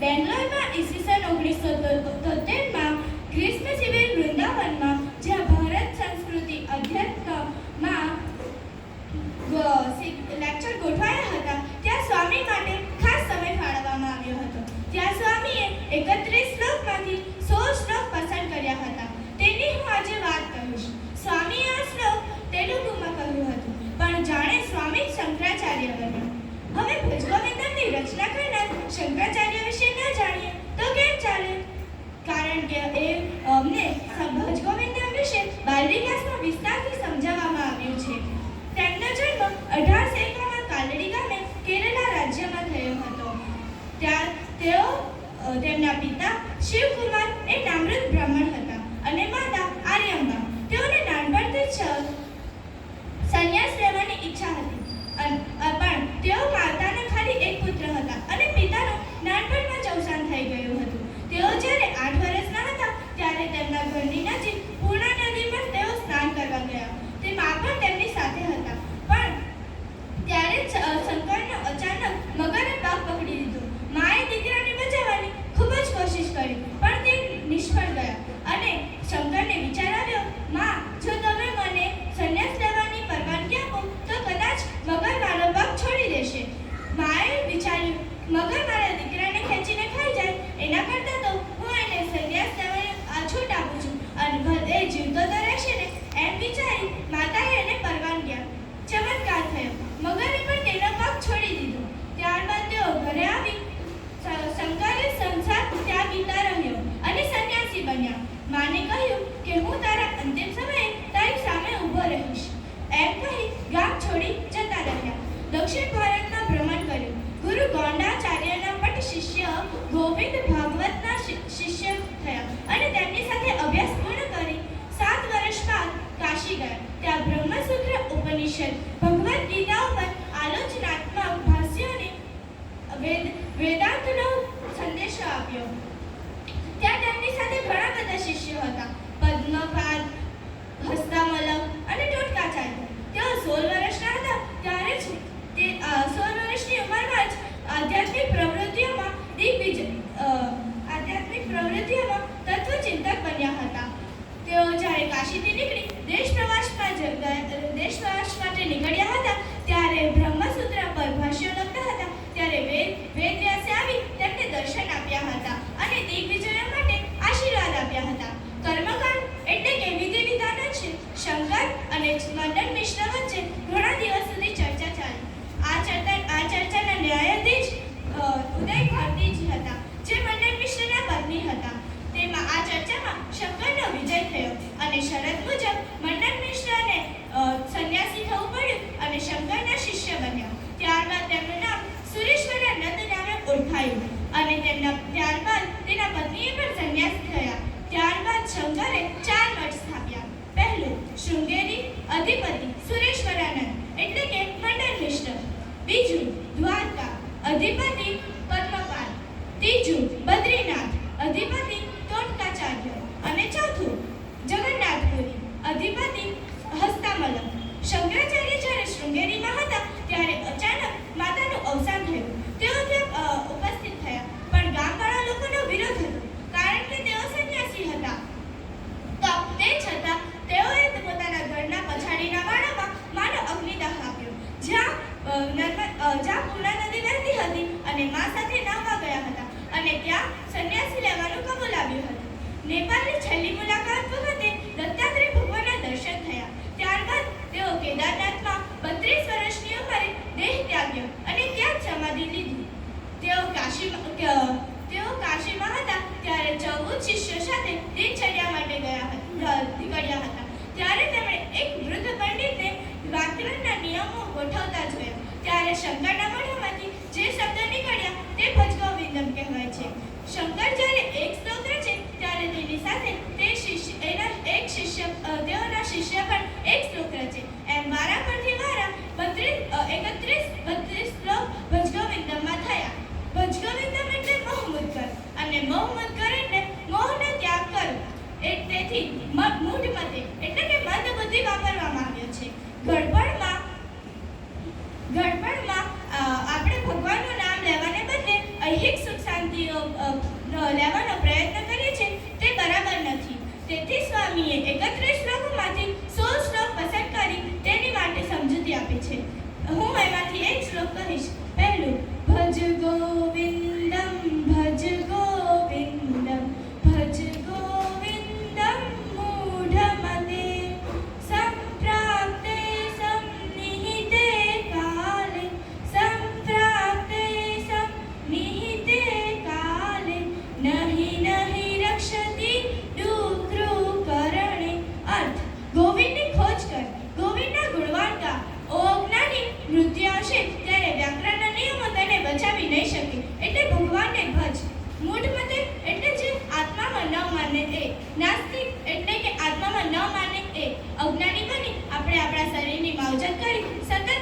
બેંગ્લોરમાં ઈસવીસન ઓગણીસો તોતેરમાં ગ્રીષ્મ શિબિર કારણ કે એ, અમને ભજ ગોવિંદ વિશે બાલરી વિસ્તારથી સમજાવવામાં આવ્યું છે. તેમનો જન્મ અઢારસો એકમાં કાલડી ગામે કેરલા રાજ્યમાં થયો હતો. ત્યાં તેઓ તેમના પિતા શિવ શિવકુમાર એ નામૃત બ્રાહ્મણ હતા અને માતા આર્યંબા. તેઓને નાનપણથી જ સંન્યાસ લેવાની ઈચ્છા હતી. શિષ્ય હતા પદ્મપાદ હસ્તામલક અને ટોટકાચાર્ય. તેઓ સોળ વર્ષના હતા, ત્યારે જ તે સોળ વર્ષની ઉંમરમાં જ આધ્યાત્મિક પ્રવૃત્તિઓમાં દિગ્વિજય આધ્યાત્મિક પ્રવૃત્તિઓમાં તત્વચિંતક બન્યા હતા. તેઓ જ્યારે કાશી થયું અને તેમના ત્યારબાદ તેના પત્નીએ પણ સંન્યાસ થયા. ત્યારબાદ શંકરે ચાર મઠ સ્થાપ્યા. પહેલું, શૃંગેરી, અધિપતિ, સુરેશ્વરાનંદ, એટલે કે મંડળ મિશ્ર બીજું, દ્વારકા, અધિપતિ જ્યાં પૂર્ણા નદી વહેતી હતી અને મા સાથે નાહવા ગયા હતા. અને ત્યાં સંન્યાસી લેવાનું કબૂલ આવ્યું હતું. નેપાળની છેલ્લી મુલાકાત વખતે દત્તાત્રેય ભગવાનના દર્શન થયા. ત્યારબાદ તેઓ કેદારનાથમાં બત્રીસ વર્ષની ઉંમરે દેહ ત્યાગ્યો અને ત્યાં જ સમાધિ લીધી. તેઓ કાશીમાં તેઓ કાશીમાં હતા ત્યારે ચૌદ શિષ્યો સાથે દિનચર્યા માટે ગયા. શંકર આપણે આપણા શરીરની માવજત કરી સતત